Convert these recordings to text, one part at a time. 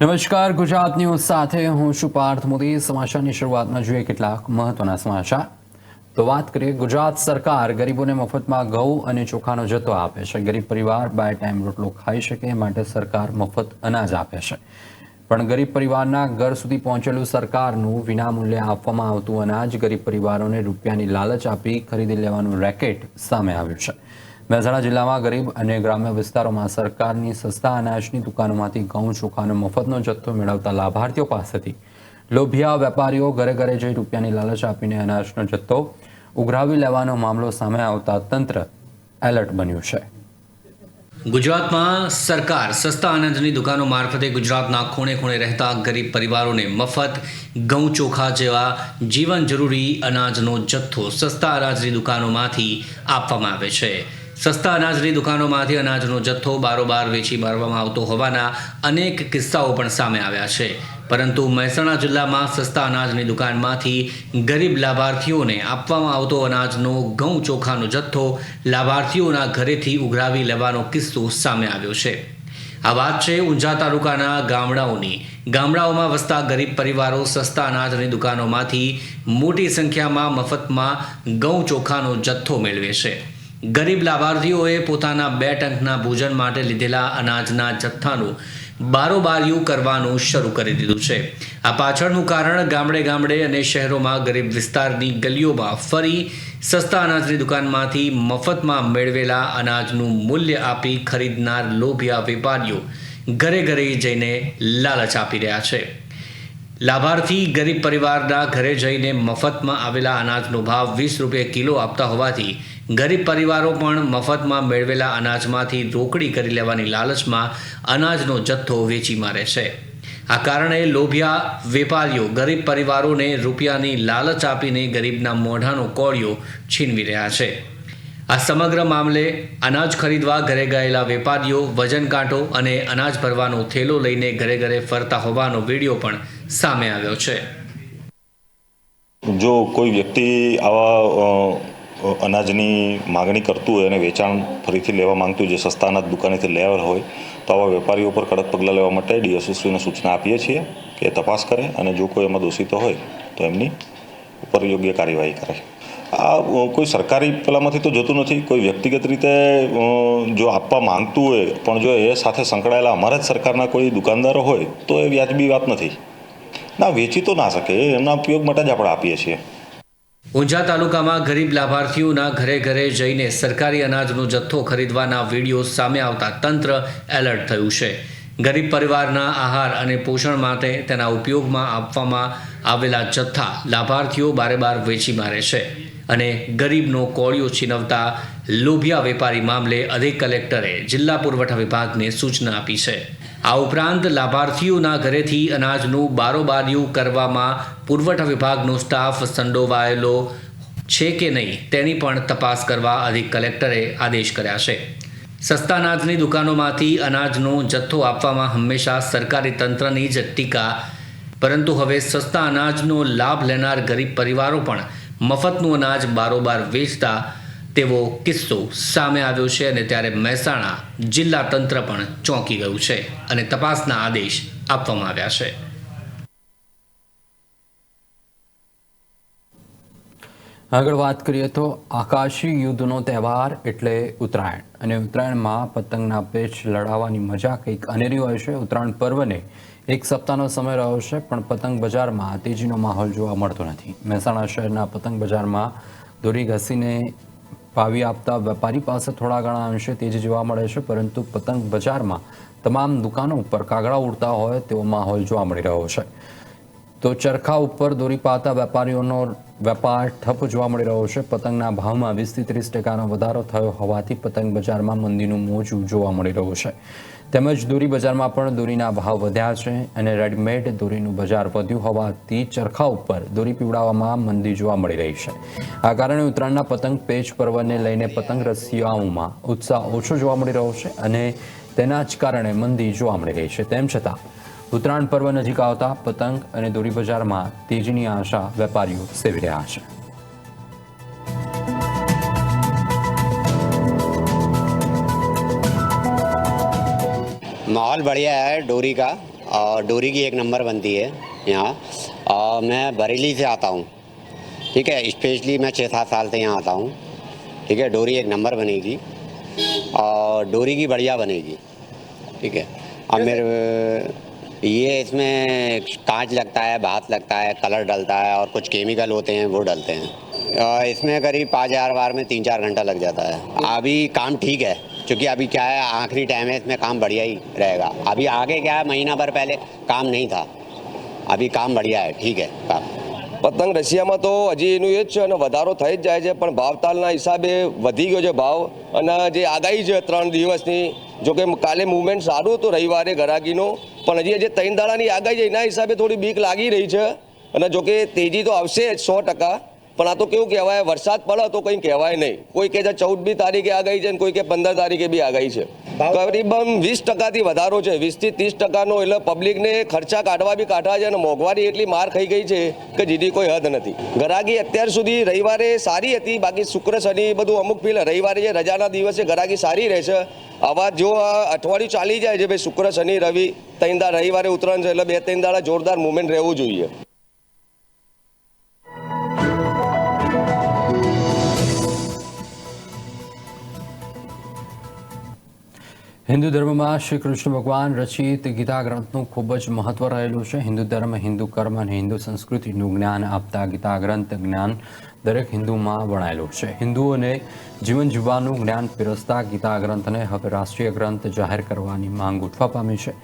નમસ્કાર, ગુજરાત ન્યૂઝ સાથે હું છું પાર્થ મોદી. સમાચારની શરૂઆતમાં જોઈએ કેટલાક મહત્વના સમાચાર. તો વાત કરીએ, ગુજરાત સરકાર ગરીબોને મફતમાં ઘઉં અને ચોખાનો જથ્થો આપે છે. ગરીબ પરિવાર બાય ટાઈમ રોટલો ખાઈ શકે, એ માટે સરકાર મફત અનાજ આપે છે. પણ ગરીબ પરિવારના ઘર સુધી પહોંચેલું સરકારનું વિનામૂલ્યે આપવામાં આવતું અનાજ ગરીબ પરિવારોને રૂપિયાની લાલચ આપી ખરીદી લેવાનું રેકેટ સામે આવ્યું છે. મહેસાણા જિલ્લામાં ગરીબ અને ગ્રામ્ય વિસ્તારોમાં સરકારની સસ્તા અનાજની દુકાનોમાંથી ઘઉં ચોખાનો મફતનો જથ્થો મેળવતા લાભાર્થીઓ પાસેથી લોભિયા વેપારીઓ ઘરે ઘરે જઈ રૂપિયાની લાલચ આપીને અનાજનો જથ્થો ઉઘરાવી લેવાનો મામલો સામે આવતા તંત્ર એલર્ટ બન્યું છે. ગુજરાતમાં સરકાર સસ્તા અનાજની દુકાનો મારફતે ગુજરાતના ખૂણે ખૂણે રહેતા ગરીબ પરિવારોને મફત ઘઉં, ચોખા જેવા જીવન જરૂરી અનાજનો જથ્થો સસ્તા અનાજની દુકાનોમાંથી આપવામાં આવે છે. સસ્તા અનાજની દુકાનોમાંથી અનાજનો જથ્થો બારોબાર વેચી મારવામાં આવતો હોવાના અનેક કિસ્સાઓ પણ સામે આવ્યા છે. પરંતુ મહેસાણા જિલ્લામાં સસ્તા અનાજની દુકાનમાંથી ગરીબ લાભાર્થીઓને આપવામાં આવતો અનાજનો ઘઉં ચોખાનો જથ્થો લાભાર્થીઓના ઘરેથી ઉઘરાવી લેવાનો કિસ્સો સામે આવ્યો છે. આ વાત છે ઊંઝા તાલુકાના ગામડાઓની. ગામડાઓમાં વસતા ગરીબ પરિવારો સસ્તા અનાજની દુકાનોમાંથી મોટી સંખ્યામાં મફતમાં ઘઉં ચોખાનો જથ્થો મેળવે છે. ગરીબ લાભાર્થીઓએ પોતાના બે ટંકના ભોજન માટે લીધેલા અનાજના જથ્થાનું બારોબારિયું કરવાનું શરૂ કરી દીધું છે. આ પાછળનું કારણ ગામડે ગામડે અને શહેરોમાં ગરીબ વિસ્તારની ગલીઓમાં ફરી સસ્તા અનાજની દુકાનમાંથી મફતમાં મેળવેલા અનાજનું મૂલ્ય આપી ખરીદનાર લોભિયા વેપારીઓ ઘરે ઘરે જઈને લાલચ આપી રહ્યા છે. લાભાર્થી ગરીબ પરિવારના ઘરે જઈને મફતમાં આવેલા અનાજનો ભાવ વીસ રૂપિયા કિલો આપતા હોવાથી ગરીબ પરિવારો પણ મફતમાં મેળવેલા અનાજમાંથી રોકડી કરી લેવાની લાલચમાં અનાજનો જથ્થો વેચી મારે છે આ કારણે લોભિયા વેપારીઓ ગરીબ પરિવારોને રૂપિયાની લાલચ આપીને ગરીબના મોઢાનો કોળિયો છીનવી રહ્યા છે. આ સમગ્ર મામલે અનાજ ખરીદવા ઘરે ગયેલા વેપારીઓ વજન કાંટો અને અનાજ ભરવાનો થેલો લઈને ઘરે ઘરે ફરતા હોવાનો વીડિયો પણ સામે આવ્યો છે. જો કોઈ વ્યક્તિ આવા અનાજની માગણી કરતું હોય અને વેચાણ ફરીથી લેવા માંગતું હોય, જે સસ્તા અનાજ દુકાનેથી લેવા હોય, તો આવા વેપારીઓ પર કડક પગલાં લેવા માટે ડીએસએસસીને સૂચના આપીએ છીએ કે તપાસ કરે અને જો કોઈ એમાં દોષિતો હોય, તો એમની ઉપર યોગ્ય કાર્યવાહી કરે. આ કોઈ સરકારી પેલામાંથી તો જતું નથી. કોઈ વ્યક્તિગત રીતે જો આપવા માંગતું હોય, પણ જો એ સાથે સંકળાયેલા અમારા જ સરકારના કોઈ દુકાનદારો હોય, તો એ વ્યાજબી વાત નથી. ના, વેચી તો ના શકે. એમના ઉપયોગ માટે જ આપણે આપીએ છીએ. ઊંઝા તાલુકામાં ગરીબ લાભાર્થીઓના ઘરે ઘરે જઈને સરકારી અનાજનો જથ્થો ખરીદવાના વીડિયો સામે આવતા તંત્ર એલર્ટ થયું છે. ગરીબ પરિવારના આહાર અને પોષણ માટે તેના ઉપયોગમાં આપવામાં આવેલા જથ્થા લાભાર્થીઓ બારે બાર વેચી મારે છે અને ગરીબનો કોળિયો છીનવતા લોભિયા વેપારી મામલે અધિક કલેક્ટરે જિલ્લા પુરવઠા વિભાગને સૂચના આપી છે. આ ઉપરાંત લાભાર્થીઓના ઘરેથી અનાજનું બારોબારિયું કરવામાં પુરવઠા વિભાગનો સ્ટાફ સંડોવાયેલો છે કે નહીં તેની પણ તપાસ કરવા અધિક કલેક્ટરે આદેશ કર્યા છે. સસ્તા અનાજની દુકાનોમાંથી અનાજનો જથ્થો આપવામાં હંમેશા સરકારી તંત્રની જ ટીકા. પરંતુ હવે સસ્તા અનાજનો લાભ લેનાર ગરીબ પરિવારો પણ મફતનું અનાજ બારોબાર વેચતા તેવો કિસ્સો સામે આવ્યો છે અને ત્યારે મહેસાણા જિલ્લા તંત્ર પણ ચોંકી ગયું છે અને તપાસના આદેશ આપવામાં આવ્યા છે. આગળ વાત કરીએ તો આકાશી યુદ્ધનો તહેવાર એટલે ઉત્તરાયણ. અને ઉત્તરાયણમાં પતંગના પેચ લડાવવાની મજા કંઈક અનેરી હોય છે. ઉત્તરાયણ પર્વને એક સપ્તાહનો સમય રહ્યો છે, પણ પતંગ બજારમાં તેજીનો માહોલ જોવા મળતો નથી. મહેસાણા શહેરના પતંગ બજારમાં દોરી ઘસીને પાવી આપતા વેપારી પાસે થોડા ઘણા અંશે તેજી જોવા મળે છે, પરંતુ પતંગ બજારમાં તમામ દુકાનો ઉપર કાગડા ઉડતા હોય તેવો માહોલ જોવા મળી રહ્યો છે. તો ચરખા ઉપર દોરી પાતા વેપારીઓનો વેપાર ઠપ જોવા મળી રહ્યો છે. પતંગના ભાવમાં વીસથી ત્રીસ ટકાનો વધારો થયો હોવાથી પતંગ બજારમાં મંદીનું મોજું જોવા મળી રહ્યું છે. તેમજ દોરી બજારમાં પણ દોરીના ભાવ વધ્યા છે અને રેડીમેડ દોરીનું બજાર વધ્યું હોવાથી ચરખા ઉપર દોરી પીવડાવવામાં મંદી જોવા મળી રહી છે. આ કારણે ઉત્તરાયણના પતંગ પેચ પર્વને લઈને પતંગ રસિયાઓમાં ઉત્સાહ ઓછો જોવા મળી રહ્યો છે અને તેના જ કારણે મંદી જોવા મળી રહી છે. તેમ છતાં, ઉત્તરાયણ પર્વ નજીક આવતા પતંગ અને દોરી બજારમાં તેજીની આશા વેપારીઓ સેવી રહ્યા છે. माहौल बढ़िया है डोरी का और डोरी की एक नंबर बनती है यहाँ और मैं बरेली से आता हूँ ठीक है स्पेशली मैं छः सात साल से यहाँ आता हूँ ठीक है डोरी एक नंबर बनेगी और डोरी की बढ़िया बनेगी ठीक है अब मेरे ये इसमें कांच लगता है भात लगता है कलर डलता है और कुछ केमिकल होते हैं वो डलते हैं इसमें करीब पाँच हज़ार बार में तीन चार घंटा लग जाता है अभी काम ठीक है क्योंकि अभी क्या है आखिरी टाइम है इसमें काम बढ़िया ही रहेगा अभी आगे क्या है महीना भर पहले काम नहीं था अभी काम बढ़िया है ठीक है काम પતંગ રશિયામાં તો હજી એનું એ જ છે અને વધારો થઈ જ જાય છે પણ ભાવતાલના હિસાબે વધી ગયો છે ભાવ અને જે આગાહી છે ત્રણ દિવસની જો કે કાલે મુવમેન્ટ સારું હતું રવિવારે ગરાગીનો પણ હજી જે ત્રણ દાડાની આગાહી છે એના હિસાબે થોડી બીક લાગી રહી છે અને જો કે તેજી તો આવશે જ સો ટકા પણ આ તો કેવું કહેવાય વરસાદ પડે તો કંઈ કહેવાય નહીં. કોઈ કે છે ચૌદમી તારીખે આગાહી છે અને કોઈ કે પંદર તારીખે બી આગાહી છે. કરીબન વીસ ટકાથી વધારો છે. વીસથી ત્રીસ ટકાનો એટલે પબ્લિકને ખર્ચા કાઢવા બી કાઢવા છે અને મોંઘવારી એટલી માર ખાઈ ગઈ છે કે જેની કોઈ હદ નથી. ગરાગી અત્યાર સુધી રવિવારે સારી હતી બાકી શુક્ર શનિ બધું અમુક ફીલ રવિવારે જે રજાના દિવસે ગરાગી સારી રહેશે આવા જો આ અઠવાડિયું ચાલી જાય છે ભાઈ શુક્ર શનિ રવિ ત્રણ દાડા રવિવારે ઉતરાણ છે એટલે બે ત્રણ દાડા જોરદાર મુવમેન્ટ રહેવું જોઈએ. હિન્દુ ધર્મમાં શ્રી કૃષ્ણ ભગવાન રચિત ગીતા ગ્રંથનું ખૂબ જ મહત્વ રહેલું છે. હિન્દુ ધર્મ, હિન્દુ કર્મ અને હિન્દુ સંસ્કૃતિનું જ્ઞાન આપતા ગીતા ગ્રંથ જ્ઞાન દરેક હિન્દુમાં વણાયેલું છે. હિન્દુઓને જીવન જીવવાનું જ્ઞાન પીરસતા ગીતા ગ્રંથને હવે રાષ્ટ્રીય ગ્રંથ જાહેર કરવાની માંગ ઉઠવા પામી છે.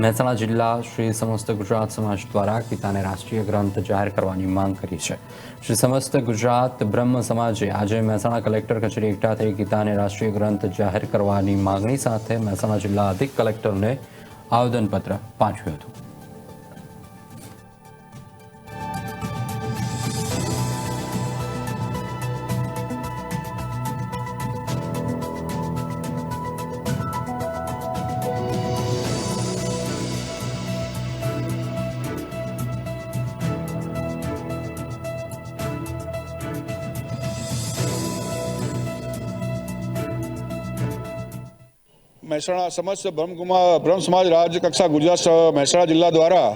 મહેસાણા જિલ્લા શ્રી સમસ્ત ગુજરાત સમાજ દ્વારા ગીતાને રાષ્ટ્રીય ગ્રંથ જાહેર કરવાની માંગ કરી છે. શ્રી સમસ્ત ગુજરાત બ્રહ્મ સમાજે આજે મહેસાણા કલેક્ટર કચેરી એકઠા થઈ ગીતાને રાષ્ટ્રીય ગ્રંથ જાહેર કરવાની માંગણી સાથે મહેસાણા જિલ્લા અધિક કલેક્ટરને આવેદનપત્ર પાઠવ્યું હતું. મહેસાણા સમસ્ત બ્રહ્મકુમાર બ્રહ્મ સમાજ રાજ્ય કક્ષા ગુજરાત મહેસાણા જિલ્લા દ્વારા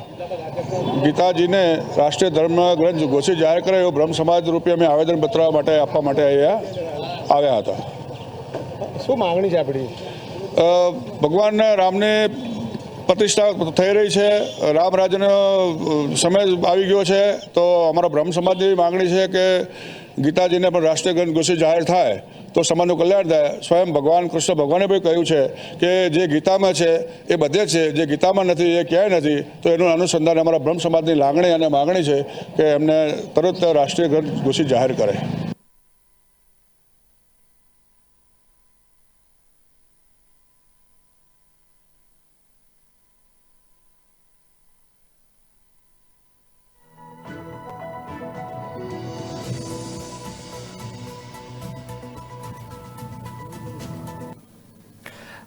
ગીતાજીને રાષ્ટ્રીય ધર્મ ગ્રંથ ઘોષિત જાહેર કરે એવો બ્રહ્મ સમાજ રૂપે અમે આવેદનપત્ર માટે આપવા માટે અહીંયા આવ્યા હતા. શું માગણી છે આપણી? ભગવાન રામને પ્રતિષ્ઠા થઈ રહી છે રામ રાજ્યનો સમય આવી ગયો છે તો અમારા બ્રહ્મ સમાજની માંગણી છે કે ગીતાજીને પણ રાષ્ટ્રીય ગ્રંથ ઘોષિત જાહેર થાય તો સમાજનું કલ્યાણ થાય. સ્વયં ભગવાન કૃષ્ણ ભગવાને પણ કહ્યું છે કે જે ગીતામાં છે એ બધે છે, જે ગીતામાં નથી, એ ક્યાંય નથી, તો એનું અનુસંધાન અમારા બ્રહ્મ સમાજની લાગણી અને માંગણી છે કે એમને તરત રાષ્ટ્રીય ગ્રંથ ઘોષિત જાહેર કરે.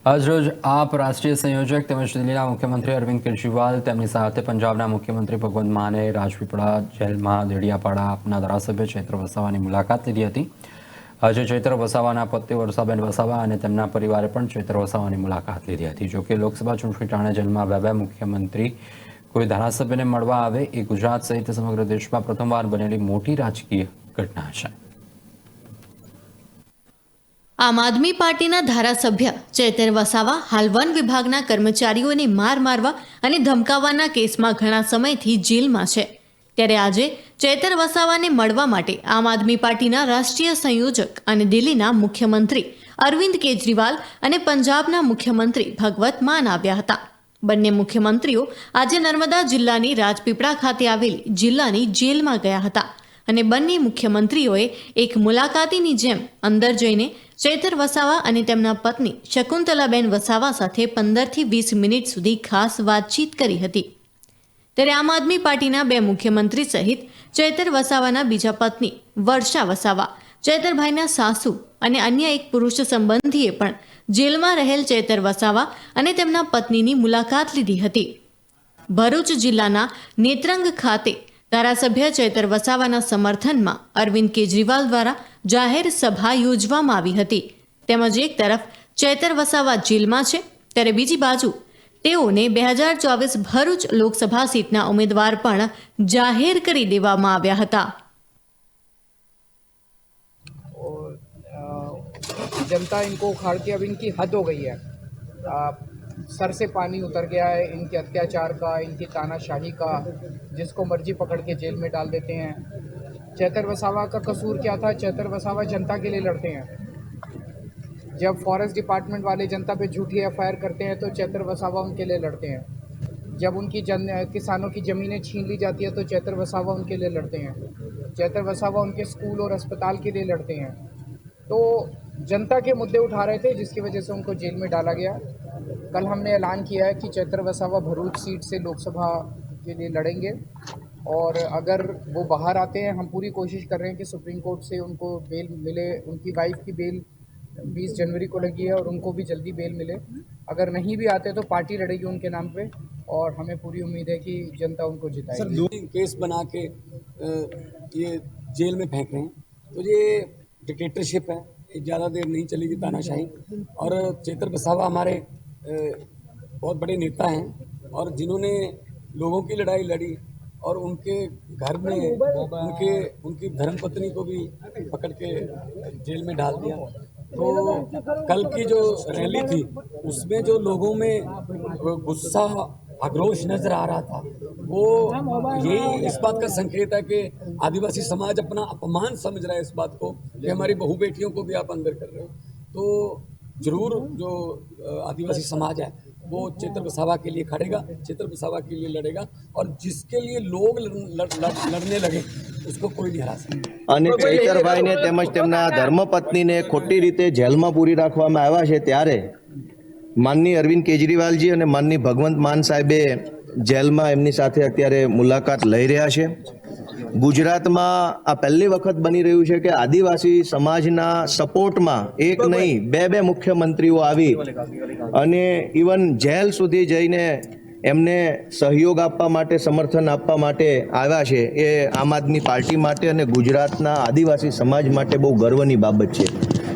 આજરોજ આપ રાષ્ટ્રીય સંયોજક તેમજ દિલ્હીના મુખ્યમંત્રી અરવિંદ કેજરીવાલ, તેમની સાથે પંજાબના મુખ્યમંત્રી ભગવંત માને રાજપીપળા જેલમાં દેડિયાપાડા આપના ધારાસભ્ય ચૈત્ર વસાવાની મુલાકાત લીધી હતી. આજે ચૈત્ર વસાવાના પત્ની વર્ષાબેન વસાવા અને તેમના પરિવારે પણ ચૈત્ર વસાવાની મુલાકાત લીધી હતી. જોકે લોકસભા ચૂંટણી ટાણે જેલમાં બે બે મુખ્યમંત્રી કોઈ ધારાસભ્યને મળવા આવે, એ ગુજરાત સહિત સમગ્ર દેશમાં પ્રથમવાર બનેલી મોટી રાજકીય ઘટના છે. આમ આદમી પાર્ટીના ધારાસભ્ય ચેતર વસાવા હાલ વન વિભાગના કર્મચારીઓને માર મારવા અને ધમકાવવાના કેસમાં ઘણા સમયથી જેલમાં છે. ત્યારે આજે ચેતર વસાવાને મળવા માટે આમ આદમી પાર્ટીના રાષ્ટ્રીય સંયોજક અને દિલ્હીના મુખ્યમંત્રી અરવિંદ કેજરીવાલ અને પંજાબના મુખ્યમંત્રી ભગવત માન આવ્યા હતા. બંને મુખ્યમંત્રીઓ આજે નર્મદા જિલ્લાની રાજપીપળા ખાતે આવેલી જિલ્લાની જેલમાં ગયા હતા અને બંને મુખ્યમંત્રીઓએ એક મુલાકાતીની જેમ અંદર જઈને ચૈતર વસાવા અને તેમના પત્ની શકુંતલાબેન વસાવા સાથે પંદરથી વીસ મિનિટ સુધી ખાસ વાતચીત કરી હતી. ત્યારે આમ આદમી પાર્ટીના બે મુખ્યમંત્રી સહિત ચેતર વસાવાના બીજા પત્ની વર્ષા વસાવા, ચેતરભાઈના સાસુ અને અન્ય એક પુરુષ સંબંધીએ પણ જેલમાં રહેલ ચેતર વસાવા અને તેમના પત્નીની મુલાકાત લીધી હતી. ભરૂચ જિલ્લાના નેત્રંગ ખાતે ધારાસભ્ય ચૈતર વસાવાના સમર્થનમાં અરવિંદ કેજરીવાલ દ્વારા જાહેર સભા યોજવામાં આવી હતી તેમજ એક તરફ ચૈતર વસાવા જેલમાં છે ત્યારે બીજી બાજુ તેઓને બે હજાર ચોવીસ ભરૂચ લોકસભા સીટના ઉમેદવાર પણ જાહેર કરી દેવામાં આવ્યા હતા और अ, जनता इनको उखाड़ के अब इनकी हद हो गई है अ, सर से पानी उतर गया है, इनके अत्याचार का, इनकी तानाशाही का, जिसको मर्ज़ी पकड़ के जेल में डाल देते हैं। चैतर वसावा का कसूर क्या था? चैतर वसावा जनता के लिए लड़ते हैं। जब फॉरेस्ट डिपार्टमेंट वाले जनता पे झूठी एफ़ करते हैं तो चैतर वसावा उनके लिए लड़ते हैं। जब उनकी जन, किसानों की ज़मीनें छीन ली जाती है तो चैतर वसावा उनके लिए लड़ते हैं। चैतर वसावा उनके स्कूल और अस्पताल के लिए लड़ते हैं। तो जनता के मुद्दे उठा रहे थे, जिसकी वजह से उनको जेल में डाला गया। कल हमने ऐलान किया है कि चैतर वसावा भरूच सीट से लोकसभा के लिए लड़ेंगे। और अगर वो बाहर आते हैं, हम पूरी कोशिश कर रहे हैं कि सुप्रीम कोर्ट से उनको बेल मिले, उनकी वाइफ की बेल 20 जनवरी को लगी है और उनको भी जल्दी बेल मिले। अगर नहीं भी आते तो पार्टी लड़ेगी उनके नाम पे और हमें पूरी उम्मीद है कि जनता उनको जिताएगी। दो केस बना के ये जेल में फेंक रहे हैं। तो ये डिक्टेटरशिप है ज़्यादा देर नहीं चलेगी तानाशाही। और चेतर बसावा हमारे बहुत बड़े नेता हैं और जिन्होंने लोगों की लड़ाई लड़ी और उनके घर में उनके, उनकी धर्मपत्नी को भी पकड़ के जेल में डाल दिया। तो कल की जो रैली थी, उसमें जो लोगों में गुस्सा, आक्रोश नज़र आ रहा था, वो यही इस बात का संकेत है कि आदिवासी समाज अपना अपमान समझ रहा है इस बात को कि हमारी बहु बेटियों को भी आप अंदर कर रहे हो। तो जरूर जो अ, आदिवासी समाज है वो चेतर बसावा के लिए खड़ेगा चेतर बसावा के लिए लड़ेगा और जिसके लिए लोग लड़, लड़, लड़, लड़ने लगे उसको कोई नहीं हरा सकता અને ચૈતરભાઈને તેમજ તેમના ધર્મપત્નીને ખોટી રીતે જેલમાં પૂરી રાખવામાં આવ્યા છે ત્યારે માનની અરવિંદ કેજરીવાલજી અને માનની ભગવંત માન સાહેબે જેલમાં એમની સાથે અત્યારે મુલાકાત લઈ રહ્યા છે ગુજરાતમાં આ પહેલી વખત બની રહ્યું છે કે આદિવાસી સમાજના સપોર્ટમાં એક નહીં બે બે મુખ્યમંત્રીઓ આવી. અને ઇવન જેલ સુધી જઈને એમને સહયોગ આપવા માટે સમર્થન આપવા માટે આવ્યા છે એ આમ આદમી પાર્ટી માટે અને ગુજરાતના આદિવાસી સમાજ માટે બહુ ગર્વની બાબત છે.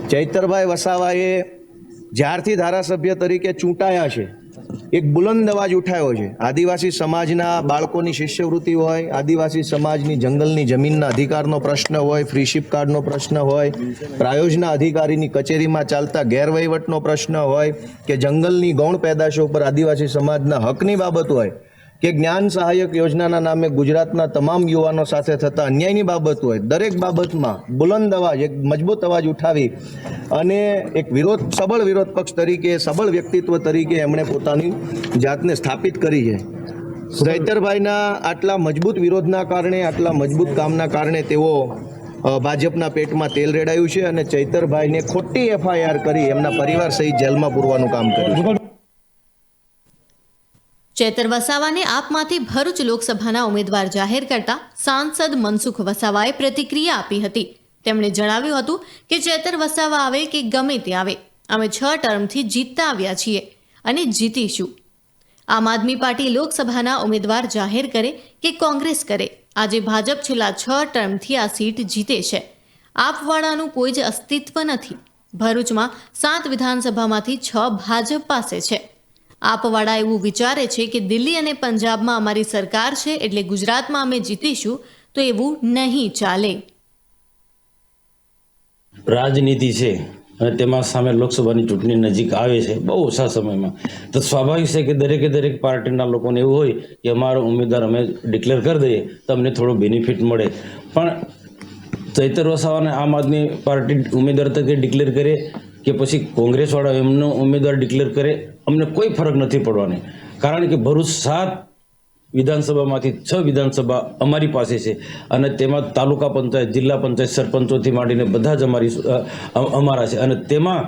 ચૈતરભાઈ વસાવાએ જ્યારથી ધારાસભ્ય તરીકે ચૂંટાયા છે એક બુલંદ અવાજ ઉઠાયો છે. આદિવાસી સમાજના બાળકોની શિષ્યવૃત્તિ હોય, આદિવાસી સમાજની જંગલની જમીનના અધિકારનો પ્રશ્ન હોય, ફ્રીશિપ કાર્ડનો પ્રશ્ન હોય, પ્રાયોજના અધિકારીની કચેરીમાં ચાલતા ગેરવહીવટનો પ્રશ્ન હોય કે જંગલની ગૌણ પેદાશો ઉપર આદિવાસી સમાજના હકની બાબત હોય કે જ્ઞાન સહાયક યોજનાના નામે ગુજરાતના તમામ યુવાનો સાથે થતા અન્યાયની બાબત હોય, દરેક બાબતમાં બુલંદ અવાજ, એક મજબૂત અવાજ ઉઠાવી અને એક વિરોધ, સબળ વિરોધ પક્ષ તરીકે, સબળ વ્યક્તિત્વ તરીકે એમણે પોતાની જાતને સ્થાપિત કરી છે. ચૈતરભાઈના આટલા મજબૂત વિરોધના કારણે, આટલા મજબૂત કામના કારણે તેઓ ભાજપના પેટમાં તેલ રેડાયું છે અને ચૈતરભાઈને ખોટી એફઆઈઆર કરી એમના પરિવાર સહિત જેલમાં પૂરવાનું કામ કર્યું ચેતર વસાવાને આપમાંથી ભરૂચ લોકસભાના ઉમેદવાર જાહેર કરતા સાંસદ મનસુખ વસાવાએ પ્રતિક્રિયા આપી હતી. તેમણે જણાવ્યું હતું કે ચેતર વસાવા આવે કે ગમે તે આવે, અમે છ ટર્મથી જીતતા આવ્યા છીએ અને જીતીશું. આમ આદમી પાર્ટી લોકસભાના ઉમેદવાર જાહેર કરે કે કોંગ્રેસ કરે. આજે ભાજપ છેલ્લા છ ટર્મથી આ સીટ જીતે છે. આપવાળાનું કોઈ જ અસ્તિત્વ નથી. ભરૂચમાં સાત વિધાનસભામાંથી છ ભાજપ પાસે છે. આપવાળા એવું વિચારે છે કે દિલ્હી અને પંજાબમાં અમારી સરકાર છે એટલે ગુજરાતમાં અમે જીતીશું, તો એવું નહીં ચાલે. રાજનીતિ છે અને તેમાં સામે લોકસભાની ચૂંટણી નજીક આવે છે, બહુ ઓછા સમયમાં. તો સ્વાભાવિક છે કે દરેકે દરેક પાર્ટીના લોકોને એવું હોય કે અમારો ઉમેદવાર અમે ડિક્લેર કરી દઈએ, તો અમને થોડો બેનિફિટ મળે. પણ ચૈતર વસાવાને આમ આદમી પાર્ટી ઉમેદવાર તરીકે ડિક્લેર કરે કે પછી કોંગ્રેસવાળા એમનો ઉમેદવાર ડિક્લેર કરે, અમને કોઈ ફરક નથી પડવાની. કારણ કે ભરૂચ સાત વિધાનસભામાંથી છ વિધાનસભા અમારી પાસે છે અને તેમાં તાલુકા પંચાયત, જિલ્લા પંચાયત સરપંચોથી માંડીને બધા જ અમારી અમારા છે. અને તેમાં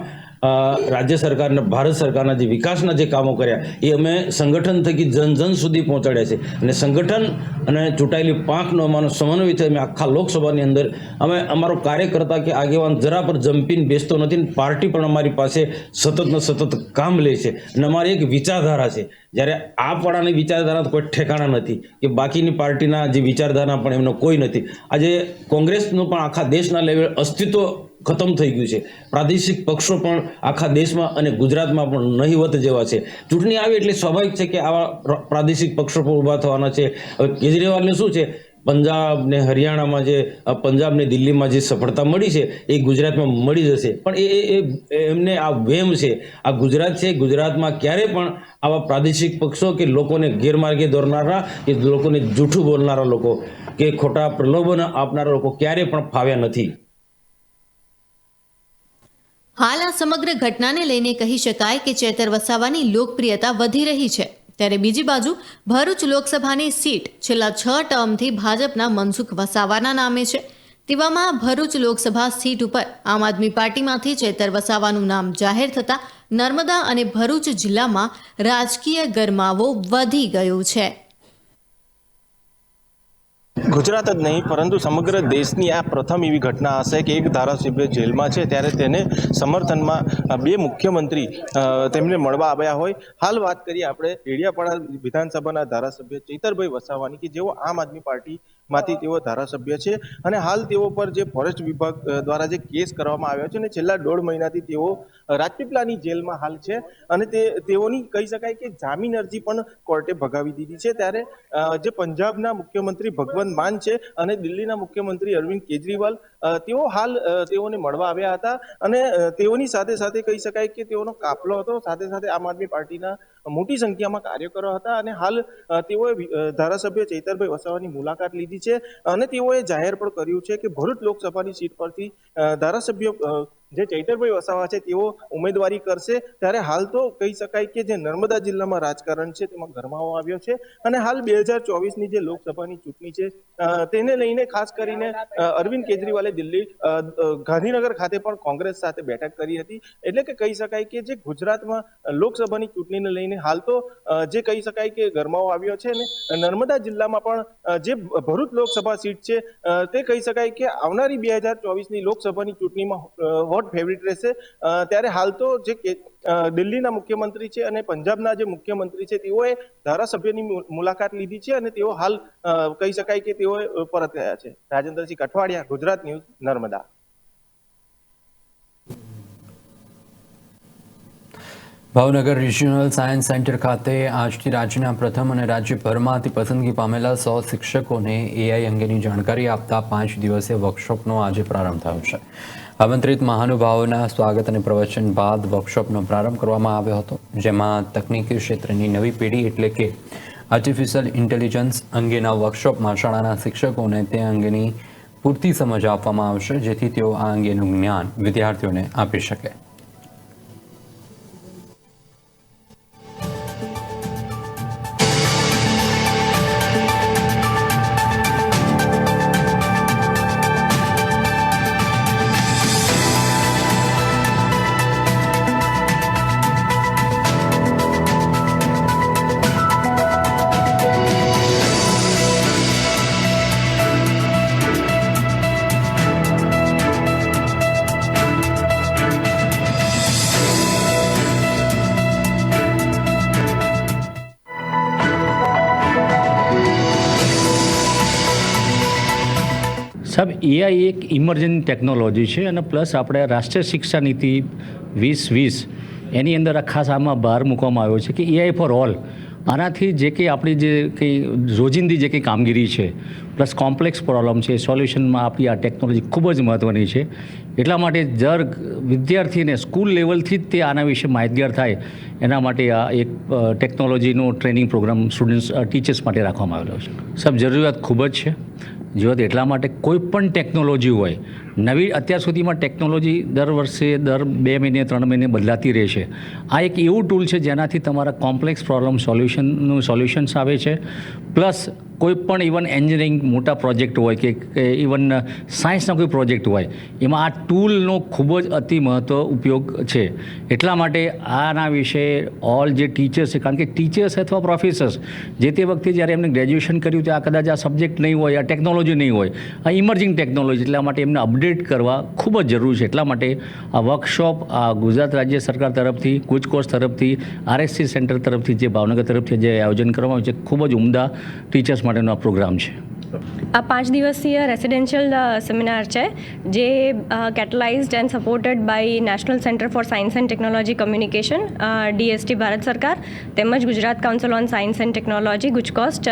રાજ્ય સરકારના, ભારત સરકારના જે વિકાસના જે કામો કર્યા, એ અમે સંગઠન થકી જન જન સુધી પહોંચાડ્યા છે. અને સંગઠન અને ચૂંટાયેલી પાંખનો અમારો સમન્વયથી અમે આખા લોકસભાની અંદર, અમે અમારો કાર્યકર્તા કે આગેવાન જરા પર જંપીને બેસતો નથી ને પાર્ટી પણ અમારી પાસે સતતને સતત કામ લે છે. અને અમારી એક વિચારધારા છે. જ્યારે આપવાળાની વિચારધારા કોઈ ઠેકાણા નથી કે બાકીની પાર્ટીના જે વિચારધારા પણ એમનો કોઈ નથી. આજે કોંગ્રેસનું પણ આખા દેશના લેવલે અસ્તિત્વ ખતમ થઈ ગયું છે. પ્રાદેશિક પક્ષો પણ આખા દેશમાં અને ગુજરાતમાં પણ નહીવત જેવા છે. ચૂંટણી આવી એટલે સ્વાભાવિક છે કે આવા પ્ર- પ્રાદેશિક પક્ષો પણ ઊભા થવાના છે. હવે કેજરીવાલને શું છે? પંજાબ ને હરિયાણામાં જે પંજાબ ને દિલ્હીમાં જે સફળતા મળી છે, એ ગુજરાતમાં મળી જશે. પણ એ- એ એમને આ વેમ છે. આ ગુજરાત છે, ગુજરાતમાં ક્યારે પણ આવા પ્રાદેશિક પક્ષો કે લોકોને ગેરમાર્ગે દોરનારા, કે લોકોને જૂઠું બોલનારા લોકો, કે ખોટા પ્રલોભન આપનારા લોકો ક્યારે પણ ફાવ્યા નથી. હાલ આ સમગ્ર ઘટનાને લઈને કહી શકાય કે ચેતર વસાવાની લોકપ્રિયતા વધી રહી છે. ત્યારે બીજી બાજુ, ભરૂચ લોકસભાની સીટ છેલ્લા છ ટર્મથી ભાજપના મનસુખ વસાવાના નામે છે. તેવામાં ભરૂચ લોકસભા સીટ ઉપર આમ આદમી પાર્ટીમાંથી ચેતર વસાવાનું નામ જાહેર થતાં નર્મદા અને ભરૂચ જિલ્લામાં રાજકીય ગરમાવો વધી ગયો છે. ગુજરાત જ નહીં, પરંતુ સમગ્ર દેશની આ પ્રથમ એવી ઘટના હશે કે એક ધારાસભ્ય જેલમાં છે, ત્યારે તેને સમર્થનમાં બે મુખ્યમંત્રી તેમને મળવા આવ્યા હોય. હાલ વાત કરીએ આપણે, ડેડિયાપાડા વિધાનસભાના ધારાસભ્ય ચૈતરભાઈ વસાવાની કે જેઓ આમ આદમી પાર્ટીમાંથી તેઓ ધારાસભ્ય છે અને હાલ તેઓ પર જે ફોરેસ્ટ વિભાગ દ્વારા જે કેસ કરવામાં આવ્યો છે અને છેલ્લા દોઢ મહિનાથી તેઓ રાજપીપળાની જેલમાં હાલ છે અને તે, તેઓની કહી શકાય કે જામીન અરજી પણ કોર્ટે ભગાવી દીધી છે. ત્યારે જે પંજાબના મુખ્યમંત્રી ભગવંત માન છે અને દિલ્હીના મુખ્યમંત્રી અરવિંદ કેજરીવાલ તેઓ હાલ તેઓને મળવા આવ્યા હતા અને તેઓની સાથે સાથે કહી શકાય કે તેઓનો કાફલો હતો. સાથે સાથે આમ આદમી પાર્ટીના મોટી સંખ્યામાં કાર્યકરો હતા અને હાલ તેઓએ ધારાસભ્ય ચૈતરભાઈ વસાવાની મુલાકાત લીધી છે અને તેઓએ જાહેર પણ કર્યું છે કે ભરૂચ લોકસભાની સીટ પરથી ધારાસભ્ય જે ચૈતરભાઈ વસાવા છે, તેઓ ઉમેદવારી કરશે. ત્યારે હાલ તો કહી શકાય કે જે નર્મદા જિલ્લામાં રાજકારણ છે, તેમાં ગરમાવો આવ્યો છે. અને હાલ બે હજાર ચોવીસની જે લોકસભાની ચૂંટણી છે તેને લઈને ખાસ કરીને અરવિંદ કેજરીવાલે દિલ્હી ગાંધીનગર ખાતે પણ કોંગ્રેસ સાથે બેઠક કરી હતી. એટલે કે કહી શકાય કે જે ગુજરાતમાં લોકસભાની ચૂંટણીને લઈને હાલ તો જે કહી શકાય કે ગરમાવો આવ્યો છે. ને નર્મદા જિલ્લામાં પણ જે ભરૂચ લોકસભા સીટ છે તે કહી શકાય કે આવનારી બે હજાર ચોવીસની લોકસભાની ચૂંટણીમાં હોટ ફેવરિટ રહેશે. ત્યારે હાલ તો જે દિલ્હીના મુખ્યમંત્રી છે અને પંજાબના જે મુખ્યમંત્રી છે, તેઓએ ધારાસભ્યની મુલાકાત લીધી છે અને તેઓ હાલ કહી શકાય કે તેઓ પરત ગયા છે. Rajendrasinh Kathwadia, Gujarat news, Narmada. Bhavnagar regional science centre ખાતે આજથી રાજ્યના પ્રથમ અને રાજ્યભરમાંથી પસંદગી પામેલા સો શિક્ષકોને એઆઈ અંગેની જાણકારી આપતા પાંચ દિવસીય વર્કશોપનો આજે પ્રારંભ થયો છે. આમંત્રિત મહાનુભાવોના સ્વાગત અને પ્રવચન બાદ વર્કશોપનો પ્રારંભ કરવામાં આવ્યો હતો, જેમાં તકનીકી ક્ષેત્રની નવી પેઢી એટલે કે આર્ટિફિશિયલ ઇન્ટેલિજન્સ અંગેના વર્કશોપમાં શાળાના શિક્ષકોને તે અંગેની પૂરતી સમજ આપવામાં આવશે, જેથી તેઓ આ અંગેનું જ્ઞાન વિદ્યાર્થીઓને આપી શકે. એઆઈ એક ઇમર્જિંગ ટેકનોલોજી છે અને પ્લસ આપણે રાષ્ટ્રીય શિક્ષા નીતિ વીસ વીસ એની અંદર આ ખાસ આમાં બહાર મૂકવામાં આવ્યો છે કે એઆઈ ફોર ઓલ. આનાથી જે કંઈ આપણી જે કંઈ રોજિંદી જે કંઈ કામગીરી છે પ્લસ કોમ્પ્લેક્સ પ્રોબ્લેમ છે સોલ્યુશનમાં આપણી આ ટેકનોલોજી ખૂબ જ મહત્ત્વની છે. એટલા માટે જર વિદ્યાર્થીને સ્કૂલ લેવલથી જ તે આના વિશે માહિતગાર થાય, એના માટે આ એક ટેકનોલોજીનો ટ્રેનિંગ પ્રોગ્રામ સ્ટુડન્ટ્સ ટીચર્સ માટે રાખવામાં આવેલો છે. સાહેબ, જરૂરિયાત ખૂબ જ છે. જરૂરત એટલા માટે કોઈ પણ ટેકનોલોજી હોય, નવી અત્યાર સુધીમાં ટેકનોલોજી દર વર્ષે દર બે મહિને, ત્રણ મહિને બદલાતી રહે છે આ એક એવું ટૂલ છે જેનાથી તમારા કોમ્પ્લેક્સ પ્રોબ્લેમ સોલ્યુશનનું સોલ્યુશન્સ આવે છે. પ્લસ કોઈ પણ ઇવન એન્જિનિયરિંગ મોટા પ્રોજેક્ટ હોય કે ઇવન સાયન્સના કોઈ પ્રોજેક્ટ હોય, એમાં આ ટૂલનો ખૂબ જ અતિ મહત્ત્વ ઉપયોગ છે. એટલા માટે આના વિશે ઓલ જે ટીચર્સ છે, કારણ કે ટીચર્સ અથવા પ્રોફેસર્સ જે તે વખતે જ્યારે એમને ગ્રેજ્યુએશન કર્યું ત્યાં કદાચ આ સબ્જેક્ટ નહીં હોય, આ ટેકનોલોજી નહીં હોય, આ ઇમર્જિંગ ટેકનોલોજી એટલા માટે એમને અપડેટ કરવા ખૂબ જ જરૂરી છે. એટલા માટે આ વર્કશોપ આ ગુજરાત રાજ્ય સરકાર તરફથી ગુજકોર્સ તરફથી આરએસસી સેન્ટર તરફથી, જે ભાવનગર તરફથી જે આયોજન કરવામાં આવ્યું છે, ખૂબ જ ઉમદા ટીચર્સ માટેનો આ પ્રોગ્રામ છે. આ પાંચ દિવસીય રેસિડેન્શિયલ સેમિનાર છે, જે catalysed and supported by national centre for science and technology communication DST Bharat સરકાર, તેમજ Gujarat council on science and technology ગુજકોસ્ટ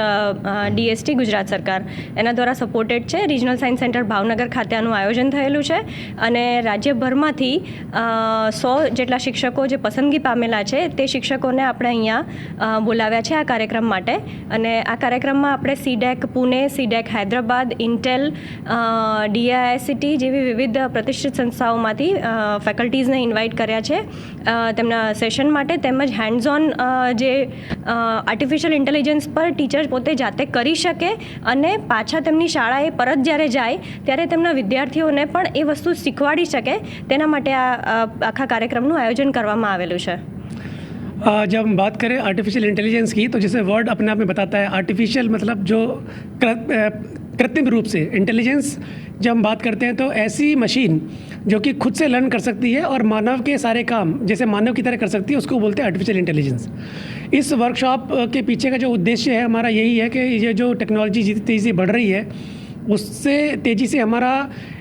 DST Gujarat સરકાર. એના દ્વારા સપોર્ટેડ છે રિજનલ સાયન્સ સેન્ટર ભાવનગર ખાતે આનું આયોજન થયેલું છે, અને રાજ્યભરમાંથી સો જેટલા શિક્ષકો જે પસંદગી પામેલા છે, તે શિક્ષકોને આપણે અહીંયા બોલાવ્યા છે આ કાર્યક્રમ માટે. અને આ કાર્યક્રમમાં આપણે CDAC Pune CDAC Hyderabad Intel DICT જેવી વિવિધ પ્રતિષ્ઠિત સંસ્થાઓમાંથી ફેકલ્ટીઝને ઇન્વાઇટ કર્યા છે. તેમના સેશન માટે તેમજ હેન્ડઝ ઓન જે આર્ટિફિશિયલ ઇન્ટેલિજન્સ પર ટીચર પોતે જાતે કરી શકે અને પાછા તેમની શાળાએ પરત જ્યારે જાય, ત્યારે તેમના વિદ્યાર્થીઓને પણ એ વસ્તુ શીખવાડી શકે. તેના માટે આ, આખા કાર્યક્રમનું આયોજન કરવામાં આવેલું છે. जब हम बात करें आर्टिफिशियल इंटेलिजेंस की तो जैसे वर्ड अपने आप में बताता है आर्टिफिशियल मतलब जो कृत्रिम रूप से इंटेलिजेंस जब हम बात करते हैं तो ऐसी मशीन जो कि खुद से लर्न कर सकती है और मानव के सारे काम, जैसे मानव की तरह कर सकती है, उसको बोलते हैं आर्टिफिशियल इंटेलिजेंस इस वर्कशॉप के पीछे का जो उद्देश्य है, हमारा यही है कि ये जो टेक्नोलॉजी जितनी तेज़ी बढ़ रही है, उससे तेज़ी से हमारा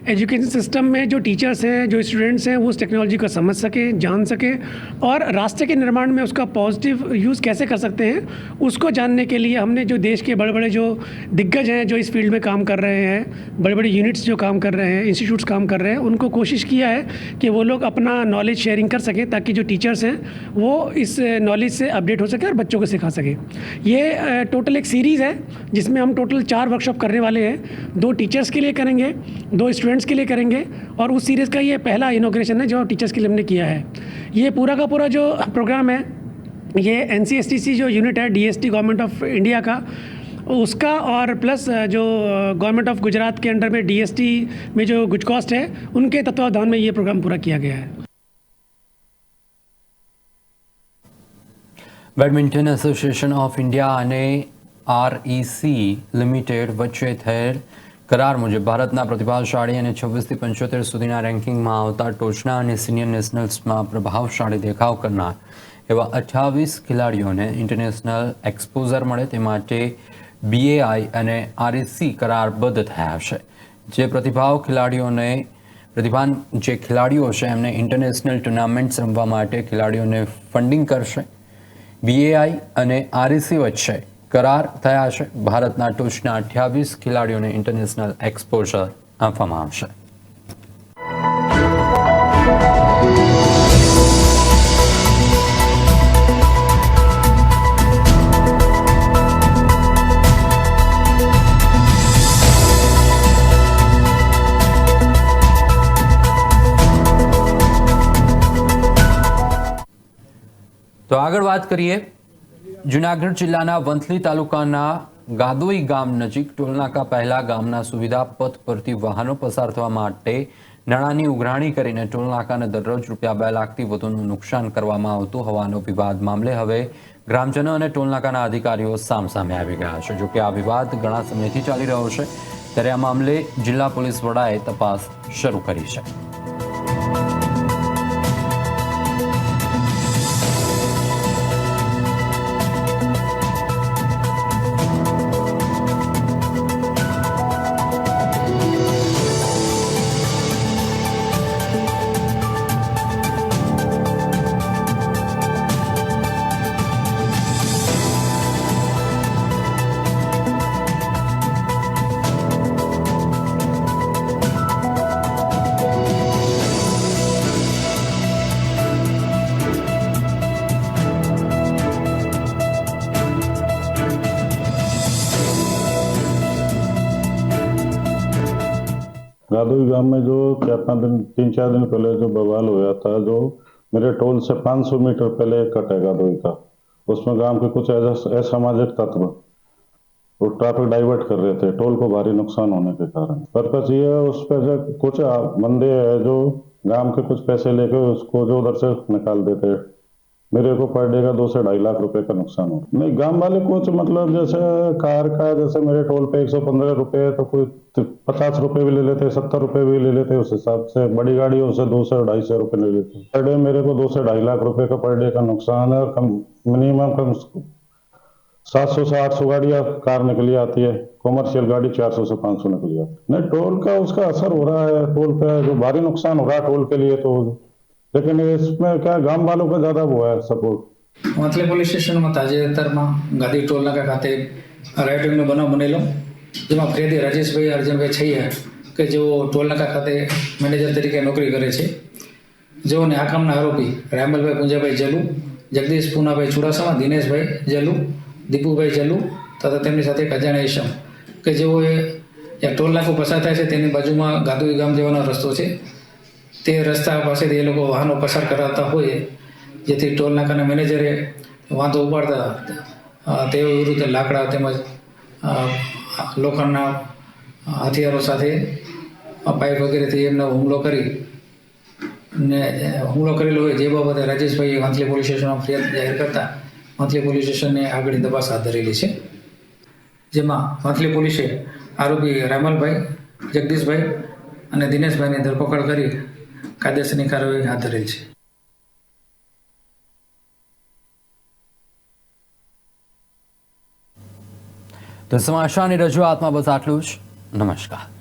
एजुकेशन सिस्टम में जो टीचर्स हैं, जो स्टूडेंट्स हैं, वो उस टेक्नोलॉजी को समझ सकें, जान सकें और रास्ते के निर्माण में उसका पॉजिटिव यूज़ कैसे कर सकते हैं, उसको जानने के लिए हमने जो देश के बड़े बड़े जो दिग्गज हैं, जो इस फ़ील्ड में काम कर रहे हैं बड़े बड़े यूनिट्स जो काम कर रहे हैं इंस्टीट्यूट्स काम कर रहे हैं, उनको कोशिश किया है कि वो लोग अपना नॉलेज शेयरिंग कर सकें ताकि जो टीचर्स हैं, वो इस नॉलेज से अपडेट हो सके और बच्चों को सिखा सकें। ये टोटल एक सीरीज़ है, जिसमें हम टोटल चार वर्कशॉप करने वाले हैं। दो टीचर्स के लिए करेंगे, दो स्टूडेंट्स के लिए करेंगे और उस सीरीज़ का ये पहला इनोग्रेशन है जो टीचर्स के लिए हमने किया है ये पूरा का पूरा जो प्रोग्राम है ये एन जो यूनिट है डीएसटी गवर्नमेंट ऑफ इंडिया का उसका और प्लस जो गवर्नमेंट ऑफ गुजरात के अंडर में डीएसटी में जो गुजकॉस्ट है उनके तत्वावधान में ये प्रोग्राम पूरा किया गया है બેડમિન્ટન એસોસિએશન ઓફ ઇન્ડિયા અને આરઈસી લિમિટેડ વચ્ચે થયેલ કરાર મુજબ ભારતના પ્રતિભાશાળી અને છવ્વીસથી પંચોતેર સુધીના રેન્કિંગમાં આવતા ટોચના અને સિનિયર નેશનલ્સમાં પ્રભાવશાળી દેખાવ કરનાર એવા અઠ્યાવીસ ખેલાડીઓને ઇન્ટરનેશનલ એક્સપોઝર મળે તે માટે બીએઆઈ અને આરઈસી કરારબદ્ધ થયા છે. જે પ્રતિભાવ ખેલાડીઓને પ્રતિભાન જે ખેલાડીઓ છે એમને ઇન્ટરનેશનલ ટુર્નામેન્ટ્સ રમવા માટે ખેલાડીઓને ફંડિંગ કરશે. બીએઆઈ અને આરઈસી વચ્ચે કરાર થયા છે. ભારતના ટોચના અઠ્યાવીસ ખેલાડીઓને ઇન્ટરનેશનલ એક્સપોઝર આપવામાં આવશે. તો આગળ વાત કરીએ જુનાગઢ જિલ્લાના વંથલી તાલુકાના ગાદોઈ ગામ નજીક ટોલનાકા પહેલા ગામના સુવિધા પથ પરથી વાહનો પસાર થવા માટે નાણાંની ઉઘરાણી કરીને ટોલનાકાને દરરોજ રૂપિયા બે લાખથી વધુનું નુકસાન કરવામાં આવતું હોવાનો વિવાદ મામલે હવે ગ્રામજનો અને ટોલનાકાના અધિકારીઓ સામસામે આવી ગયા છે. જોકે આ વિવાદ ઘણા સમયથી ચાલી રહ્યો છે, ત્યારે આ મામલે જિલ્લા પોલીસ વડાએ તપાસ શરૂ કરી છે. गादोई गाँव में जो चार पाँच दिन, तीन चार दिन पहले जो बवाल हुआ था, जो मेरे टोल से 500 मीटर पहले एक कट है गादोई का उसमें गाँव के कुछ असामाजिक तत्व वो ट्रैफ़िक डाइवर्ट कर रहे थे, टोल को भारी नुकसान होने के कारण। पर्पज ये है, उस पर कुछ बंदे है जो गाँव के कुछ पैसे लेके उसको जो उधर से निकाल देते हैं। मेरे को पर डे का दो से ढाई लाख रुपए का नुकसान हो नहीं, गाँव वाले कुछ मतलब जैसे कार का, जैसे मेरे टोल पे एक सौ पंद्रह रुपए है तो कोई पचास रुपए भी ले लेते, सत्तर रुपए भी ले लेते उस हिसाब से। बड़ी गाड़ियों से दो सौ ढाई सौ रुपए ले लेते। पर डे मेरे को दो से ढाई लाख रुपए का पर डे का नुकसान है, और कम, मिनिमम कम सात सौ से आठ सौ गाड़ियाँ कार निकली आती है कॉमर्शियल गाड़ी चार सौ से पाँच सौ निकली आती है। नहीं, टोल का उसका असर हो रहा है, टोल पे जो भारी नुकसान हो रहा है टोल के लिए तो लेकिन इसमें क्या है, गांव वालों का ज्यादा वो है सपोर्ट માથલી પોલીસ સ્ટેશનમાં તાજેતરમાં ગાંધી ટોલ નાકા ખાતે રાઇડિંગનો બનાવ બનેલો જેમાં ફરિયાદી રાજેશભાઈ અર્જુનભાઈ છૈયા કે જેઓ ટોલ નાકા ખાતે મેનેજર તરીકે નોકરી કરે છે જેઓને આ કામના આરોપી રામલભાઈ પુંજાભાઈ જલુ જગદીશ પૂનાભાઈ ચુડાસમા દિનેશભાઈ જલુ દીપુભાઈ જલુ તથા તેમની સાથે એક અજાણ્યા ઈસમ કે જેઓએ જ્યાં ટોલ નાકું પસાર થાય છે તેની બાજુમાં ગાદુઈ ગામ જવાનો રસ્તો છે તે રસ્તા પાસેથી એ લોકો વાહનો પસાર કરાવતા હોય, જેથી ટોલ નાકાના મેનેજરે વાંધો ઉપાડતા તે વિરુદ્ધ લાકડા તેમજ લોખંડના હથિયારો સાથે પાઇપ વગેરેથી એમનો હુમલો કરી, ને હુમલો કરેલો હોય જે બાબતે રાજેશભાઈએ વાંથલી પોલીસ સ્ટેશનમાં ફરિયાદ જાહેર કરતા વાંથલી પોલીસ સ્ટેશને આગળની તપાસ હાથ ધરેલી છે. જેમાં વાંથલી પોલીસે આરોપી રામલભાઈ જગદીશભાઈ અને દિનેશભાઈની ધરપકડ કરી કાયદેસરની કાર્યવાહી હાથ ધરેલ છે. તો સમાચારની રજૂઆતમાં બસ આટલું જ. નમસ્કાર.